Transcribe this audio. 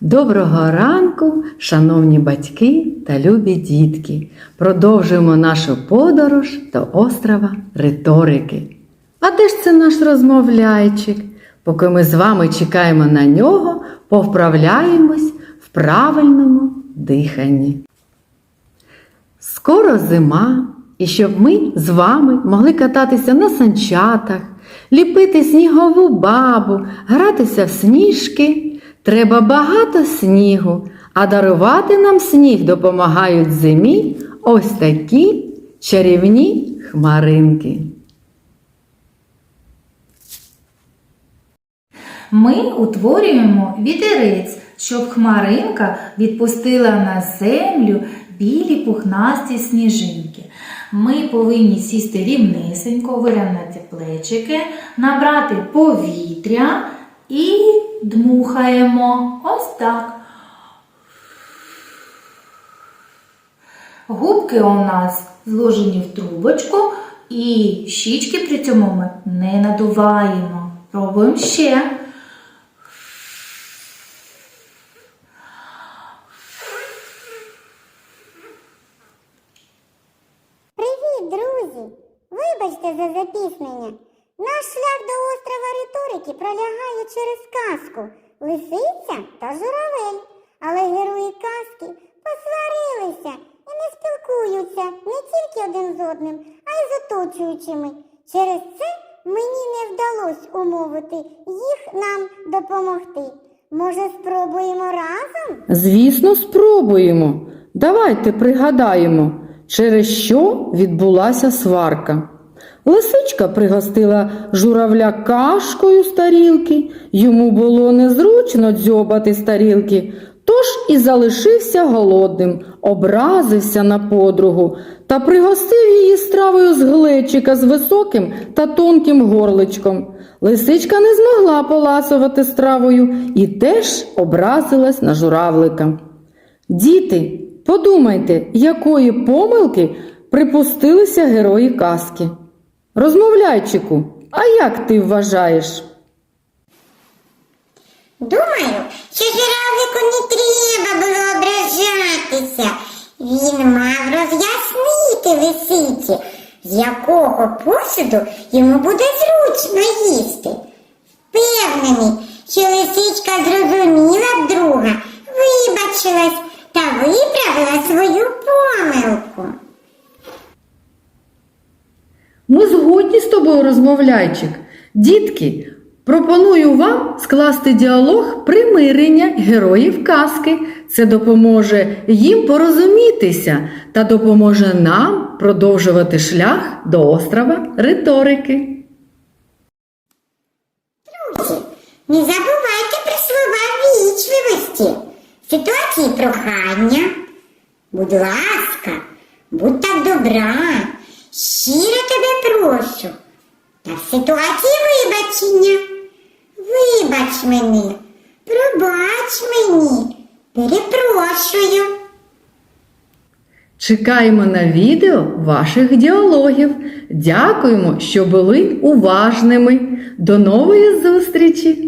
Доброго ранку, шановні батьки та любі дітки. Продовжуємо нашу подорож до острова риторики. А де ж це наш розмовляйчик? Поки ми з вами чекаємо на нього, повправляємось в правильному диханні. Скоро зима, і щоб ми з вами могли кататися на санчатах, ліпити снігову бабу, гратися в сніжки, треба багато снігу, а дарувати нам сніг допомагають зимі ось такі чарівні хмаринки. Ми утворюємо вітерець, щоб хмаринка відпустила на землю білі пухнасті сніжинки. Ми повинні сісти рівнесенько, вирівняти плечики, набрати повітря і дмухаємо. Ось так. Губки у нас зложені в трубочку і щічки при цьому ми не надуваємо. Пробуємо ще. Привіт, друзі! Вибачте за запізнення. Наш шлях до острова риторики пролягає через казку Лисиця та журавель. Але герої казки посварилися і не спілкуються не тільки один з одним, а й з оточуючими. Через це мені не вдалося умовити їх нам допомогти. Може, спробуємо разом? Звісно, спробуємо. Давайте пригадаємо, через що відбулася сварка. Лисичка пригостила журавля кашкою з тарілки, йому було незручно дзьобати з тарілки, тож і залишився голодним, образився на подругу та пригостив її стравою з глечика з високим та тонким горличком. Лисичка не змогла поласувати стравою і теж образилась на журавлика. Діти, подумайте, якої помилки припустилися герої казки. Розмовляйчику, а як ти вважаєш? Думаю, що журавлику не треба було ображатися. Він мав роз'яснити лисиці, з якого посуду йому буде зручно їсти. Впевнений, що лисичка зрозуміла б друга, Ми згодні з тобою, розмовляйчик. Дітки, пропоную вам скласти діалог примирення героїв казки. Це допоможе їм порозумітися та допоможе нам продовжувати шлях до острова риторики. Друзі, не забувайте про слова вічливості, ситуації прохання. Будь ласка, будь так добра, щиро прошу. Та в ситуації вибачення. Вибач мене, пробач мені, перепрошую. Чекаємо на відео ваших діалогів. Дякуємо, що були уважними. До нової зустрічі!